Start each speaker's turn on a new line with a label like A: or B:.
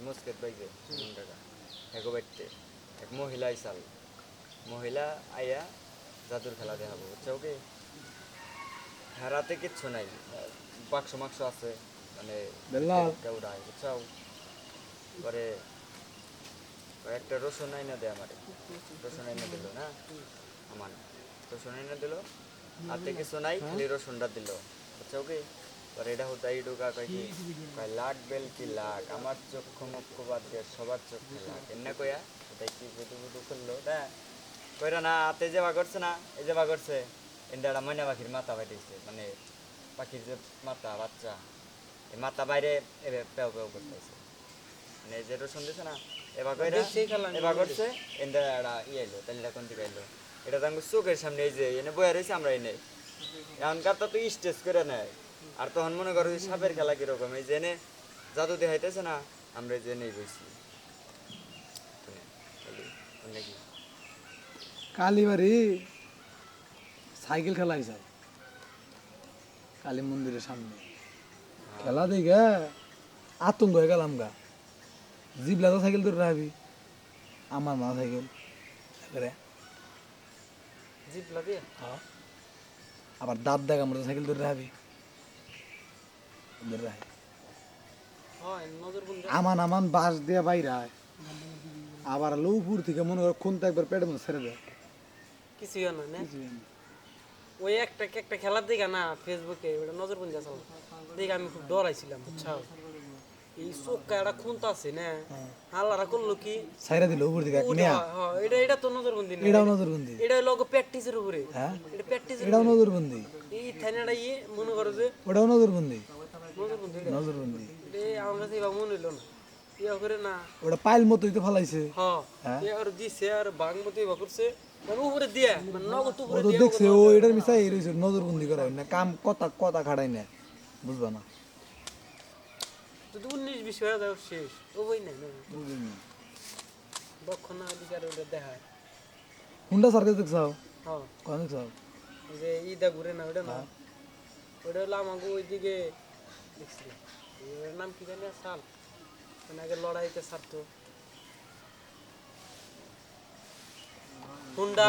A: যে মুস্কেত বাইজে সুমন কাকা এগো বাইতে এক মহিলা আইসাল মহিলা আইয়া জাদুর খেলা দেখাবো। বুঝছ কি হারাতে কিচ্ছু নাই। বাক্স মাক্স আছে মানে। উড়ায় বুঝছ পরে একটা রসুন আইনা দেয় আমারে রসুন আইনা দিল না? আমার রসুন আইনা দিল। হাতে কিছু নাই খালি রসুনটা দিল। বুঝছ কি পরে এটা হতো এই ঢোকা কয় কি কয় লাখ বেল কি লাখ আমার চক্ষু মুখ্য বাদ দিয়ে সবার চক্ষু লাখ এমনি কয়া ওটাই কি বুদু বুদু করল ওটা কইরা না হাতে যে বা করছে না এই যে বা করছে এটা একটা ময়না পাখির মাথা বাইটেছে মানে পাখির যে মাথা বাচ্চা এই মাথা বাইরে এবার পেও পেও করতেছে মানে এই যে রসুন দিছে না এবার কইরা এবার করছে এটা একটা ইয়ে এলো তাহলে কোন দিকে এলো এটা তো চোখের সামনে এই যে এনে বয়ে রয়েছে আমরা এনে এখনকার তো স্টেজ করে নেয় আর তখন মনে করো সাপের খেলা কীরকম এই এনে জাদু দেখাইতেছে না আমরা এই যে নেই বসি নাকি
B: কালীবাড়ি সাইকেল খেলা হিসাব কালী মন্দিরের সামনে। খেলা দেখে আতঙ্ক হয়ে গেলাম গা। জিবলা তো সাইকেল ধরে রাখবি আমার মা সাইকেল।
C: দিয়ে?
B: হ্যাঁ। আবার দাঁত দেখা মতো সাইকেল ধরে রাখবি। আমান আমান বাস দিয়ে বাইরে আবার লৌপুর থেকে মনে করো খুনতে একবার পেটের মধ্যে ছেড়ে দেয়।
C: কিছুই না ওই একটা একটা খেলার দিকে না ফেসবুকে ওটা নজর বন্ধ আসল দেখে আমি খুব ডরাইছিলাম বুঝছ এই চোখটা একটা খুনতা আছে না? হাল্লারা করল কি?
B: সাইরা দিল উপর নেয়া।
C: হ্যাঁ, এটা এটা তো নজর বন্ধি না।
B: এটাও নজরবন্দি।
C: এটা লোক প্র্যাকটিসের উপরে।
B: হ্যাঁ।
C: এটা প্র্যাকটিসের
B: এটাও নজরবন্দি।
C: এই থানাটা ইয়ে মনে করো যে
B: ওটাও নজরবন্দি।
C: নজর বন্ধি
B: নজরবন্দি
C: এটা আমার কাছে এবার মনে হইল না। ইয়া করে না।
B: ওটা পাইল মতোই তো ফালাইছে।
C: হ্যাঁ?
B: হ্যাঁ?
C: এ দিছে আর বাং মতো ইয়া করছে। মানে উপরে দিয়ে মানে নগদ উপরে
B: তো দেখছে ও এটার মিশাই এই নজরবন্দি করা না। কাম কথা কথা খাড়াই না বুঝবা না?
C: যদি উনিশ বিশ হয়ে যাও শেষ। ও বই না। দক্ষণ অধিকার ওটা দেখায়।
B: হুন্ডা সার্কেল দেখছাও
C: হ্যাঁ
B: কোন দেখছাও
C: যে ইদা ঘুরে না ওটা না। ওটা হলো আমাকে ওইদিকে দেখছিলাম ওটার নাম কি জানি? সাল মানে আগে লড়াইতে ছাড়তো। হুন্ডা